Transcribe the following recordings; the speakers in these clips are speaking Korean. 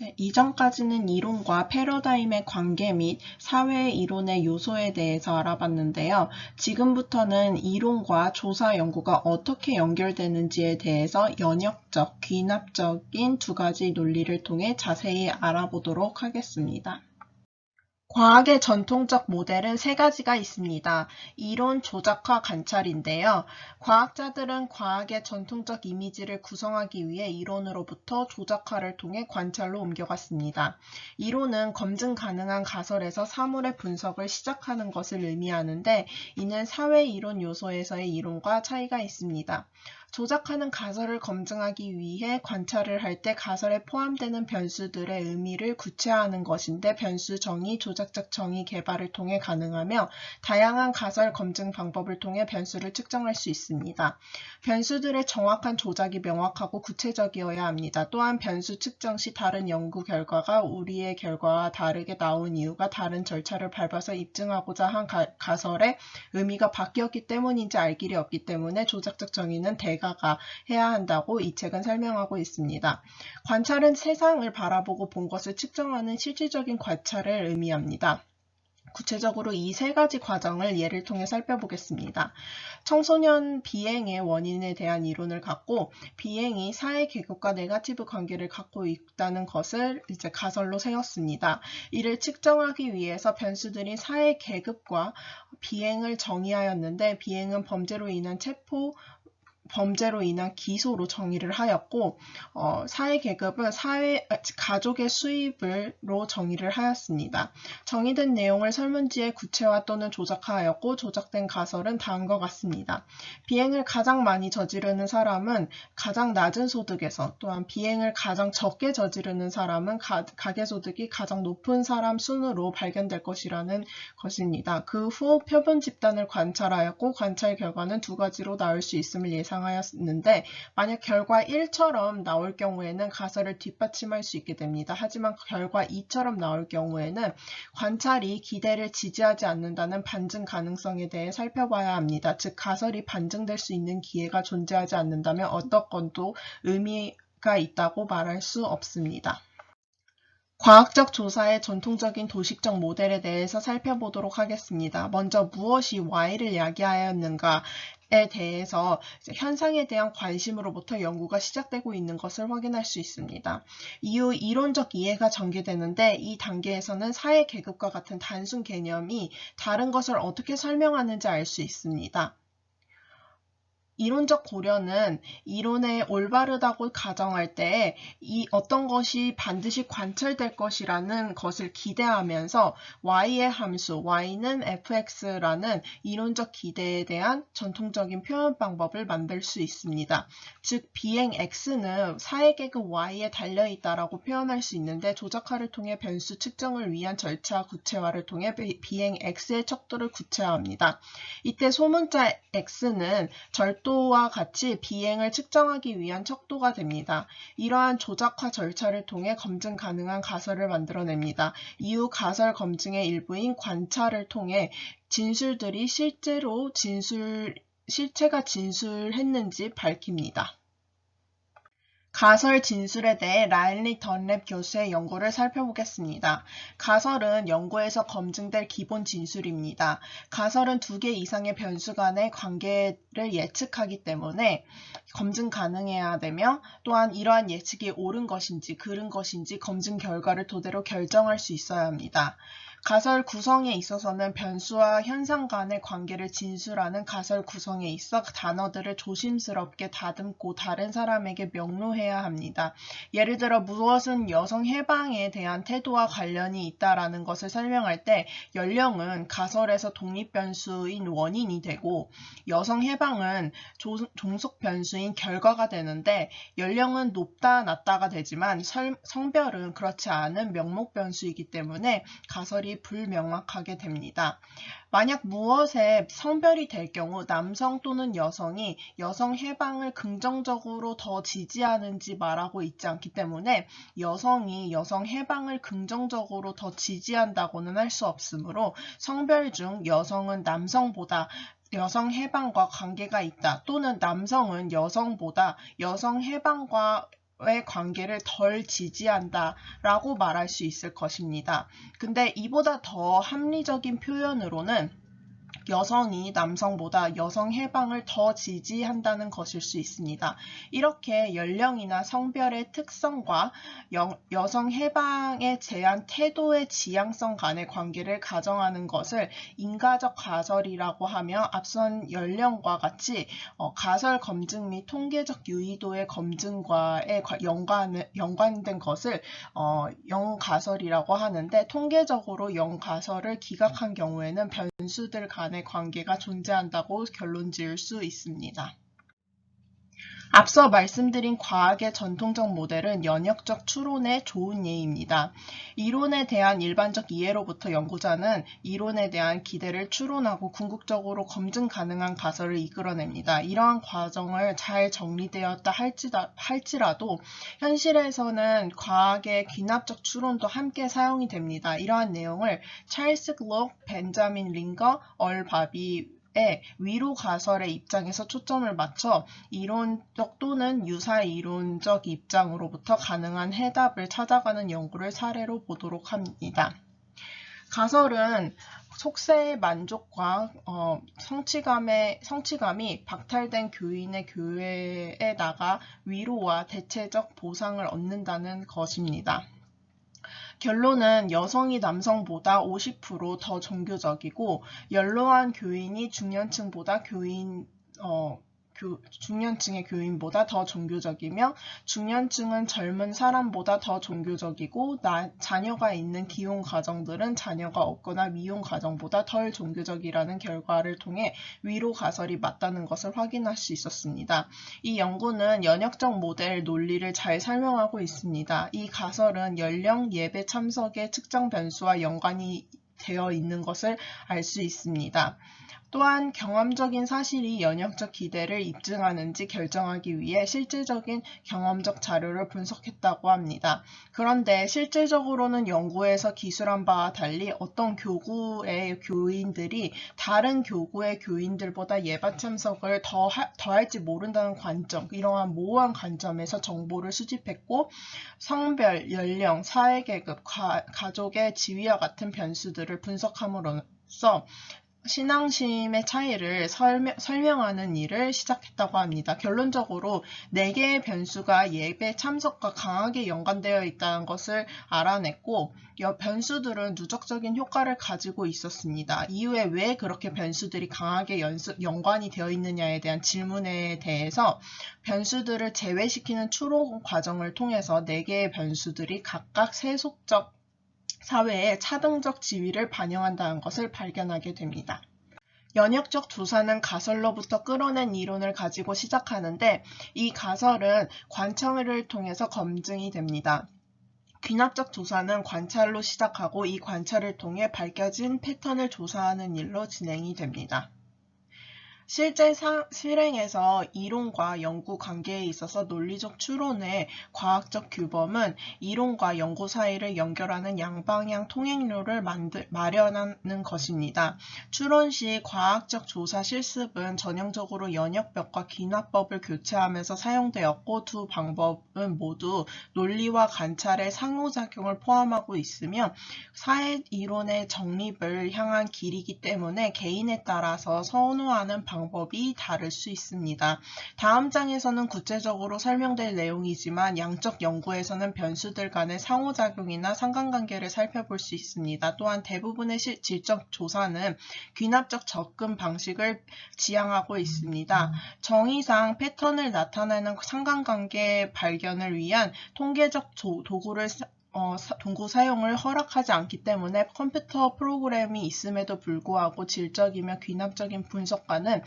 네, 이전까지는 이론과 패러다임의 관계 및 사회 이론의 요소에 대해서 알아봤는데요. 지금부터는 이론과 조사 연구가 어떻게 연결되는지에 대해서 연역적, 귀납적인 두 가지 논리를 통해 자세히 알아보도록 하겠습니다. 과학의 전통적 모델은 세 가지가 있습니다. 이론, 조작과 관찰인데요. 과학자들은 과학의 전통적 이미지를 구성하기 위해 이론으로부터 조작화를 통해 관찰로 옮겨갔습니다. 이론은 검증 가능한 가설에서 사물의 분석을 시작하는 것을 의미하는데 이는 사회 이론 요소에서의 이론과 차이가 있습니다. 조작하는 가설을 검증하기 위해 관찰을 할 때 가설에 포함되는 변수들의 의미를 구체화하는 것인데 변수 정의, 조작적 정의 개발을 통해 가능하며 다양한 가설 검증 방법을 통해 변수를 측정할 수 있습니다. 변수들의 정확한 조작이 명확하고 구체적이어야 합니다. 또한 변수 측정 시 다른 연구 결과가 우리의 결과와 다르게 나온 이유가 다른 절차를 밟아서 입증하고자 한 가, 가설의 의미가 바뀌었기 때문인지 알 길이 없기 때문에 조작적 정의는 대 대가가 해야 한다고 이 책은 설명하고 있습니다. 관찰은 세상을 바라보고 본 것을 측정하는 실질적인 관찰을 의미합니다. 구체적으로 이 세 가지 과정을 예를 통해 살펴보겠습니다. 청소년 비행의 원인에 대한 이론을 갖고 비행이 사회 계급과 네가티브 관계를 갖고 있다는 것을 이제 가설로 세웠습니다. 이를 측정하기 위해서 변수들인 사회 계급과 비행을 정의하였는데 비행은 범죄로 인한 체포 범죄로 인한 기소로 정의를 하였고 어, 사회 계급은 사회 가족의 수입으로 정의를 하였습니다. 정의된 내용을 설문지에 구체화 또는 조작하였고 조작된 가설은 다음과 같습니다. 비행을 가장 많이 저지르는 사람은 가장 낮은 소득에서 또한 비행을 가장 적게 저지르는 사람은 가, 가계소득이 가장 높은 사람 순으로 발견될 것이라는 것입니다. 그 후 표본 집단을 관찰하였고 관찰 결과는 두 가지로 나올 수 있음을 예상 예상하였는데 만약 결과 1처럼 나올 경우에는 가설을 뒷받침할 수 있게 됩니다. 하지만 결과 2처럼 나올 경우에는 관찰이 기대를 지지하지 않는다는 반증 가능성에 대해 살펴봐야 합니다. 즉 가설이 반증될 수 있는 기회가 존재하지 않는다면 어떤 건도 의미가 있다고 말할 수 없습니다. 과학적 조사의 전통적인 도식적 모델에 대해서 살펴보도록 하겠습니다. 먼저 무엇이 Y를 야기하였는가 에 대해서 현상에 대한 관심으로부터 연구가 시작되고 있는 것을 확인할 수 있습니다. 이후 이론적 이해가 전개되는데 이 단계에서는 사회 계급과 같은 단순 개념이 다른 것을 어떻게 설명하는지 알 수 있습니다. 이론적 고려는 이론에 올바르다고 가정할 때이 어떤 것이 반드시 관철될 것이라는 것을 기대하면서 y의 함수 y는 fx라는 이론적 기대에 대한 전통적인 표현 방법을 만들 수 있습니다. 즉 비행 x는 사회계급 y에 달려 있다라고 표현할 수 있는데 조작화를 통해 변수 측정을 위한 절차 구체화를 통해 비행 x의 척도를 구체화합니다. 이때 소문자 x는 절도 척도와 같이 비행을 측정하기 위한 척도가 됩니다. 이러한 조작화 절차를 통해 검증 가능한 가설을 만들어냅니다. 이후 가설 검증의 일부인 관찰을 통해 진술들이 실제로 진술, 실체가 진술했는지 밝힙니다. 가설 진술에 대해 라일리 던랩 교수의 연구를 살펴보겠습니다. 가설은 연구에서 검증될 기본 진술입니다. 가설은 두 개 이상의 변수 간의 관계를 예측하기 때문에 검증 가능해야 되며 또한 이러한 예측이 옳은 것인지 그른 것인지 검증 결과를 토대로 결정할 수 있어야 합니다. 가설 구성에 있어서는 변수와 현상 간의 관계를 진술하는 가설 구성에 있어 단어들을 조심스럽게 다듬고 다른 사람에게 명료해야 합니다. 예를 들어 무엇은 여성 해방에 대한 태도와 관련이 있다라는 것을 설명할 때 연령은 가설에서 독립 변수인 원인이 되고 여성 해방은 조, 종속 변수인 결과가 되는데 연령은 높다 낮다가 되지만 설, 성별은 그렇지 않은 명목 변수이기 때문에 가설이 성별이 불명확하게 됩니다. 만약 무엇에 성별이 될 경우 남성 또는 여성이 여성 해방을 긍정적으로 더 지지하는지 말하고 있지 않기 때문에 여성이 여성 해방을 긍정적으로 더 지지한다고는 할 수 없으므로 성별 중 여성은 남성보다 여성 해방과 관계가 있다 또는 남성은 여성보다 여성 해방과 의 관계를 덜 지지한다라고 말할 수 있을 것입니다. 근데 이보다 더 합리적인 표현으로는 여성이 남성보다 여성 해방을 더 지지한다는 것일 수 있습니다. 이렇게 연령이나 성별의 특성과 여, 여성 해방에 대한 태도의 지향성 간의 관계를 가정하는 것을 인가적 가설이라고 하며 앞선 연령과 같이 어, 가설 검증 및 통계적 유의도의 검증과의 연관, 연관된 것을 어, 영가설이라고 하는데 통계적으로 영가설을 기각한 경우에는 변 수들 간의 관계가 존재한다고 결론 지을 수 있습니다. 앞서 말씀드린 과학의 전통적 모델은 연역적 추론의 좋은 예입니다. 이론에 대한 일반적 이해로부터 연구자는 이론에 대한 기대를 추론하고 궁극적으로 검증 가능한 가설을 이끌어냅니다. 이러한 과정을 잘 정리되었다 할지라도 현실에서는 과학의 귀납적 추론도 함께 사용이 됩니다. 이러한 내용을 찰스 글록, 벤자민 링거, 얼 바비, 의 위로 가설의 입장에서 초점을 맞춰 이론적 또는 유사 이론적 입장으로부터 가능한 해답을 찾아가는 연구를 사례로 보도록 합니다. 가설은 속세의 만족과 어, 성취감의, 성취감이 박탈된 교인의 교회에 나가 위로와 대체적 보상을 얻는다는 것입니다. 결론은 여성이 남성보다 50%더 종교적이고 연로한 교인이 중년층보다 교인 어, 교, 중년층의 교인보다 더 종교적이며 중년층은 젊은 사람보다 더 종교적이고 나, 자녀가 있는 기혼 가정들은 자녀가 없거나 미혼 가정보다 덜 종교적이라는 결과를 통해 위로 가설이 맞다는 것을 확인할 수 있었습니다. 이 연구는 연역적 모델 논리를 잘 설명하고 있습니다. 이 가설은 연령 예배 참석의 측정 변수와 연관이 되어 있는 것을 알 수 있습니다. 또한 경험적인 사실이 연역적 기대를 입증하는지 결정하기 위해 실질적인 경험적 자료를 분석했다고 합니다. 그런데 실질적으로는 연구에서 기술한 바와 달리 어떤 교구의 교인들이 다른 교구의 교인들보다 예반 참석을 더, 하, 더 할지 모른다는 관점, 이러한 모호한 관점에서 정보를 수집했고 성별, 연령, 사회계급, 가족의 지위와 같은 변수들을 분석함으로써 신앙심의 차이를 설명, 설명 하는 일을 시작했다고 합니다. 결론적으로 4개의 변수가 예배 참석과 강하게 연관되어 있다는 것을 알아냈고 변수들은 누적적인 효과를 가지고 있었습니다. 이후에 왜 그렇게 변수들이 강하게 연수, 연관이 되어 있느냐에 대한 질문에 대해서 변수들을 제외시키는 추론 과정을 통해서 4개의 변수들이 각각 세속적 사회의 차등적 지위를 반영한다는 것을 발견하게 됩니다. 연역적 조사는 가설로부터 끌어낸 이론을 가지고 시작하는데 이 가설은 관청을 통해서 검증이 됩니다. 귀납적 조사는 관찰로 시작하고 이 관찰을 통해 밝혀진 패턴을 조사하는 일로 진행이 됩니다. 실제 사, 실행에서 이론과 연구 관계에 있어서 논리적 추론의 과학적 규범은 이론과 연구 사이를 연결하는 양방향 통행로를 만들, 마련하는 것입니다. 추론 시 과학적 조사 실습은 전형적으로 연역법과 기납법을 교체하면서 사용되었고 두 방법은 모두 논리와 관찰의 상호작용을 포함하고 있으며 사회 이론의 정립을 향한 길이기 때문에 개인에 따라서 선호하는 방 방법이 다를 수 있습니다. 다음 장에서는 구체적으로 설명될 내용이지만 양적 연구에서는 변수들 간의 상호작용이나 상관관계를 살펴볼 수 있습니다. 또한 대부분의 질적 조사는 귀납적 접근 방식을 지향하고 있습니다. 정의상 패턴을 나타내는 상관관계 발견을 위한 통계적 도구를 어, 동구 사용을 허락하지 않기 때문에 컴퓨터 프로그램이 있음에도 불구하고 질적이며 귀납적인 분석과는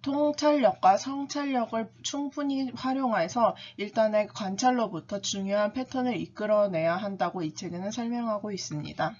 통찰력과 성찰력을 충분히 활용해서 일단의 관찰로부터 중요한 패턴을 이끌어내야 한다고 이 책에는 설명하고 있습니다.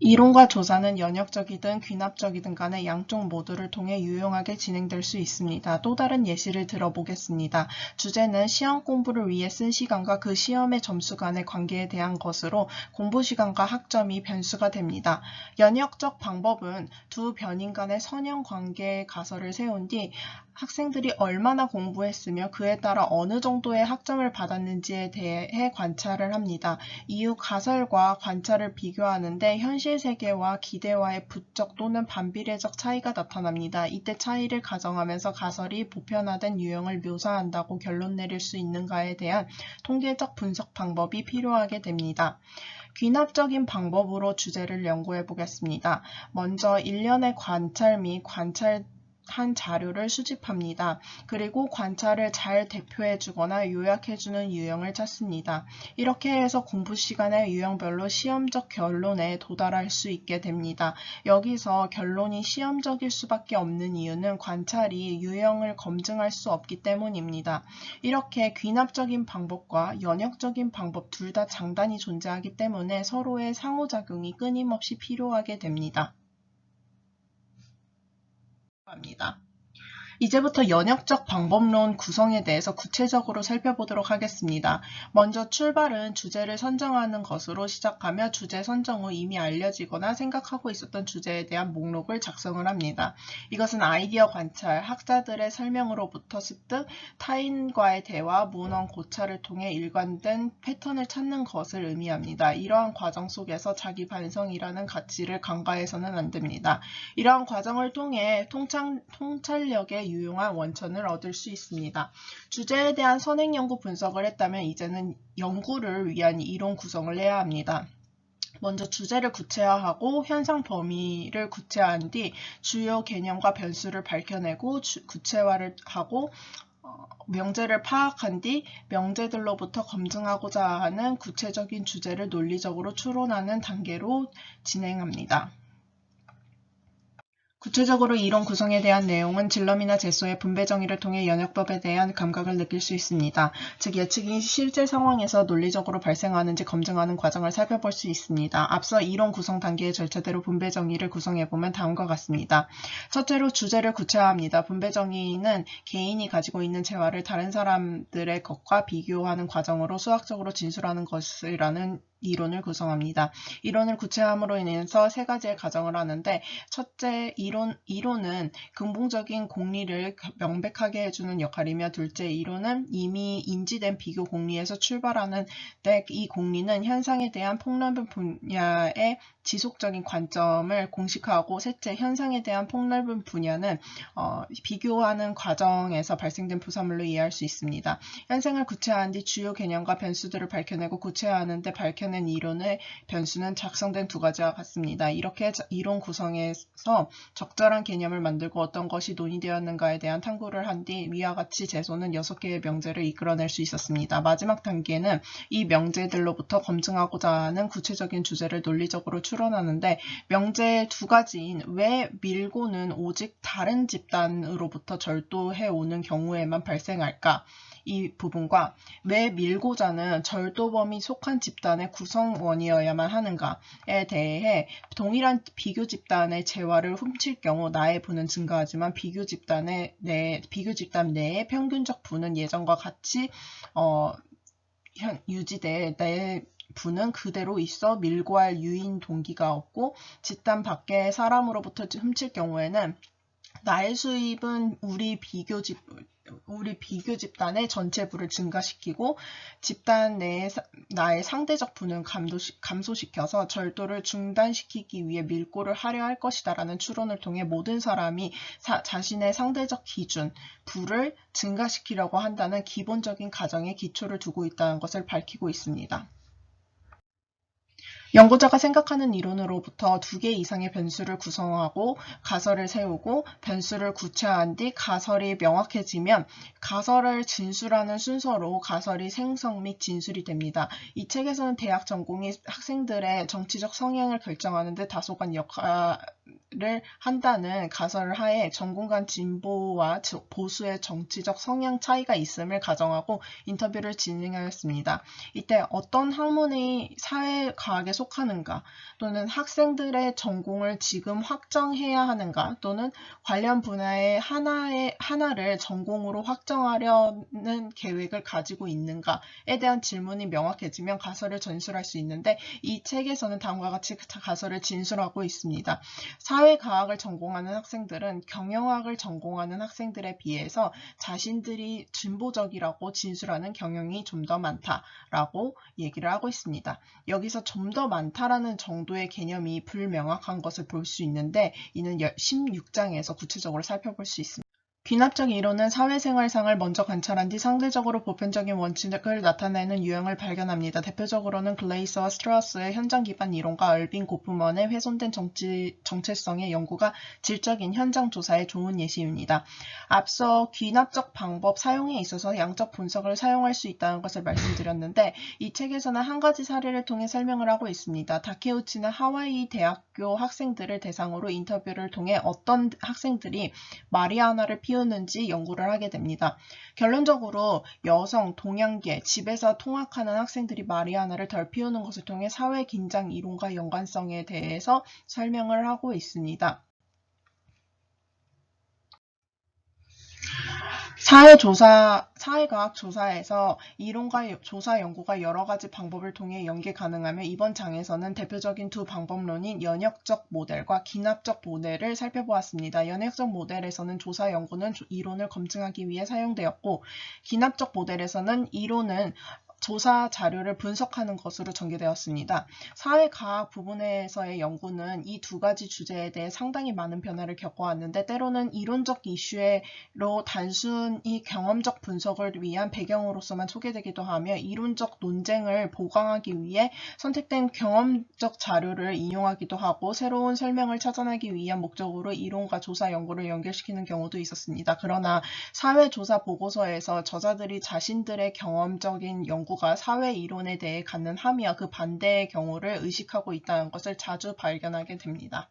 이론과 조사는 연역적이든 귀납적이든 간에 양쪽 모두를 통해 유용하게 진행될 수 있습니다. 또 다른 예시를 들어보겠습니다. 주제는 시험 공부를 위해 쓴 시간과 그 시험의 점수 간의 관계에 대한 것으로 공부 시간과 학점이 변수가 됩니다. 연역적 방법은 두 변인 간의 선형 관계의 가설을 세운 뒤 학생들이 얼마나 공부했으며 그에 따라 어느 정도의 학점을 받았는지에 대해 관찰을 합니다. 이후 가설과 관찰을 비교하는데 현실 세계와 기대와의 부적 또는 반비례적 차이가 나타납니다. 이때 차이를 가정하면서 가설이 보편화된 유형을 묘사한다고 결론 내릴 수 있는가에 대한 통계적 분석 방법이 필요하게 됩니다. 귀납적인 방법으로 주제를 연구해 보겠습니다. 먼저 일련의 관찰 및 관찰 한 자료를 수집합니다. 그리고 관찰을 잘 대표해 주거나 요약해 주는 유형을 찾습니다. 이렇게 해서 공부 시간에 유형별로 시험적 결론에 도달할 수 있게 됩니다. 여기서 결론이 시험적일 수밖에 없는 이유는 관찰이 유형을 검증할 수 없기 때문입니다. 이렇게 귀납적인 방법과 연역적인 방법 둘 다 장단이 존재하기 때문에 서로의 상호작용이 끊임없이 필요하게 됩니다. 합니다. 이제부터 연역적 방법론 구성에 대해서 구체적으로 살펴보도록 하겠습니다. 먼저 출발은 주제를 선정하는 것으로 시작하며 주제 선정 후 이미 알려지거나 생각하고 있었던 주제에 대한 목록을 작성을 합니다. 이것은 아이디어 관찰, 학자들의 설명으로부터 습득, 타인과의 대화, 문헌 고찰을 통해 일관된 패턴을 찾는 것을 의미합니다. 이러한 과정 속에서 자기 반성이라는 가치를 간과해서는 안 됩니다. 이러한 과정을 통해 통찰, 통찰력의 유용한 원천을 얻을 수 있습니다. 주제에 대한 선행 연구 분석을 했다면 이제는 연구를 위한 이론 구성을 해야 합니다. 먼저 주제를 구체화하고 현상 범위를 구체화한 뒤 주요 개념과 변수를 밝혀내고 주, 구체화를 하고 어, 명제를 파악한 뒤 명제들로부터 검증하고자 하는 구체적인 주제를 논리적으로 추론하는 단계로 진행합니다. 구체적으로 이론 구성에 대한 내용은 질럼이나 제소의 분배 정의를 통해 연역법에 대한 감각을 느낄 수 있습니다. 즉 예측이 실제 상황에서 논리적으로 발생하는지 검증하는 과정을 살펴볼 수 있습니다. 앞서 이론 구성 단계의 절차대로 분배 정의를 구성해보면 다음과 같습니다. 첫째로 주제를 구체화합니다. 분배 정의는 개인이 가지고 있는 재화를 다른 사람들의 것과 비교하는 과정으로 수학적으로 진술하는 것이라는 이론을 구성합니다. 이론을 구체함으로 인해서 세 가지의 가정을 하는데 첫째 이론, 이론은 근본적인 공리를 명백하게 해주는 역할이며 둘째 이론은 이미 인지된 비교 공리에서 출발하는 이 공리는 현상에 대한 폭넓은 분야의 지속적인 관점을 공식화하고 셋째 현상에 대한 폭넓은 분야는 어, 비교하는 과정에서 발생된 부산물로 이해할 수 있습니다. 현상을 구체화한 뒤 주요 개념과 변수들을 밝혀내고 구체화하는데 밝혀 낸 이론의 변수는 작성된 두 가지와 같습니다. 이렇게 이론 구성에서 적절한 개념을 만들고 어떤 것이 논의되었는가에 대한 탐구를 한 뒤 위와 같이 제소는 6개의 명제를 이끌어낼 수 있었습니다. 마지막 단계는 이 명제들로부터 검증하고자 하는 구체적인 주제를 논리적으로 추 추론하는데 명제 두 가지인 왜 밀고는 오직 다른 집단으로부터 절도해 오는 경우에만 발생할까? 이 부분과 왜 밀고자는 절도범이 속한 집단의 구성원이어야만 하는가에 대해 동일한 비교 집단의 재화를 훔칠 경우 나의 부는 증가하지만 비교 집단의 내 비교 집단 내의 평균적 부는 예전과 같이 어, 유지돼 내 부는 그대로 있어 밀고 할 유인 동기가 없고 집단 밖의 사람으로부터 훔칠 경우에는 나의 수입은 우리 비교 집 우리 비교 집단의 전체 부를 증가시키고 집단 내의 나의 상대적 부는 감소시켜서 절도를 중단시키기 위해 밀고를 하려 할 것이다라는 추론을 통해 모든 사람이 사, 자신의 상대적 기준, 부를 증가시키려고 한다는 기본적인 가정에 기초를 두고 있다는 것을 밝히고 있습니다. 연구자가 생각하는 이론으로부터 두 개 이상의 변수를 구성하고 가설을 세우고 변수를 구체화한 뒤 가설이 명확해지면 가설을 진술하는 순서로 가설이 생성 및 진술이 됩니다. 이 책에서는 대학 전공이 학생들의 정치적 성향을 결정하는 데 다소간 역할 를 한다는 가설 하에 전공 간 진보와 보수의 정치적 성향 차이가 있음을 가정하고 인터뷰를 진행하였습니다. 이때 어떤 학문이 사회과학에 속하는가 또는 학생들의 전공을 지금 확정해야 하는가 또는 관련 분야의 하나의, 하나를 전공으로 확정하려는 계획을 가지고 있는가에 대한 질문이 명확해지면 가설을 전술할 수 있는데 이 책에서는 다음과 같이 가설을 진술하고 있습니다. 사회과학을 전공하는 학생들은 경영학을 전공하는 학생들에 비해서 자신들이 진보적이라고 진술하는 경영이 좀 더 많다라고 얘기를 하고 있습니다. 여기서 좀 더 많다라는 정도의 개념이 불명확한 것을 볼 수 있는데 이는 16장에서 구체적으로 살펴볼 수 있습니다. 귀납적 이론은 사회생활상을 먼저 관찰한 뒤 상대적으로 보편적인 원칙을 나타내는 유형을 발견합니다. 대표적으로는 글레이서와 스트라우스의 현장 기반 이론과 얼빈 고프먼의 훼손된 정치, 정체성의 연구가 질적인 현장 조사의 좋은 예시입니다. 앞서 귀납적 방법 사용에 있어서 양적 분석을 사용할 수 있다는 것을 말씀드렸는데 이 책에서는 한 가지 사례를 통해 설명을 하고 있습니다. 다케우치는 하와이 대학교 학생들을 대상으로 인터뷰를 통해 어떤 학생들이 마리아나를 피우 키우는지 연구를 하게 됩니다. 결론적으로 여성, 동양계, 집에서 통학하는 학생들이 마리아나를 덜 피우는 것을 통해 사회 긴장 이론과 연관성에 대해서 설명을 하고 있습니다. 사회조사, 사회과학 조사에서 이론과 조사 연구가 여러 가지 방법을 통해 연계 가능하며 이번 장에서는 대표적인 두 방법론인 연역적 모델과 기납적 모델을 살펴보았습니다. 연역적 모델에서는 조사 연구는 이론을 검증하기 위해 사용되었고 기납적 모델에서는 이론은 조사 자료를 분석하는 것으로 전개되었습니다. 사회과학 부분에서의 연구는 이 두 가지 주제에 대해 상당히 많은 변화를 겪어왔는데 때로는 이론적 이슈로 단순히 경험적 분석을 위한 배경으로서만 소개되기도 하며 이론적 논쟁을 보강하기 위해 선택된 경험적 자료를 인용하기도 하고 새로운 설명을 찾아내기 위한 목적으로 이론과 조사 연구를 연결시키는 경우도 있었습니다. 그러나 사회조사 보고서에서 저자들이 자신들의 경험적인 연구 연구가 사회 이론에 대해 갖는 함의와 그 반대의 경우를 의식하고 있다는 것을 자주 발견하게 됩니다.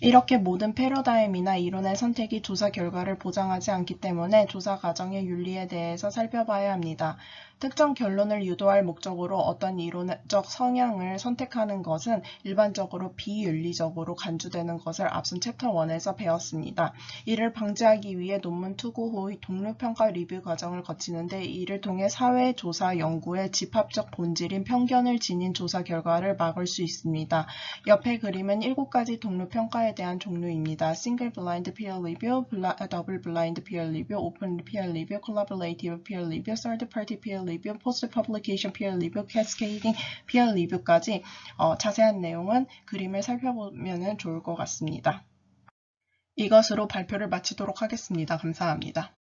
이렇게 모든 패러다임이나 이론의 선택이 조사 결과를 보장하지 않기 때문에 조사 과정의 윤리에 대해서 살펴봐야 합니다. 특정 결론을 유도할 목적으로 어떤 이론적 성향을 선택하는 것은 일반적으로 비윤리적으로 간주되는 것을 앞선 챕터 1에서 배웠습니다. 이를 방지하기 위해 논문 투고 후 동료평가 리뷰 과정을 거치는데 이를 통해 사회조사 연구의 집합적 본질인 편견을 지닌 조사 결과를 막을 수 있습니다. 옆에 그림은 7가지 동료평가에 대한 종류입니다. 싱글 블라인드 피어 리뷰, 더블 블라인드 피어 리뷰, 오픈 피어 리뷰, 콜라보레이티브 피어 리뷰, 서드 파티 피어 리뷰, 포스트 퍼블리케이션 피어 리뷰, 캐스케이딩 피어 리뷰까지 어, 자세한 내용은 그림을 살펴보면 좋을 것 같습니다. 이것으로 발표를 마치도록 하겠습니다. 감사합니다.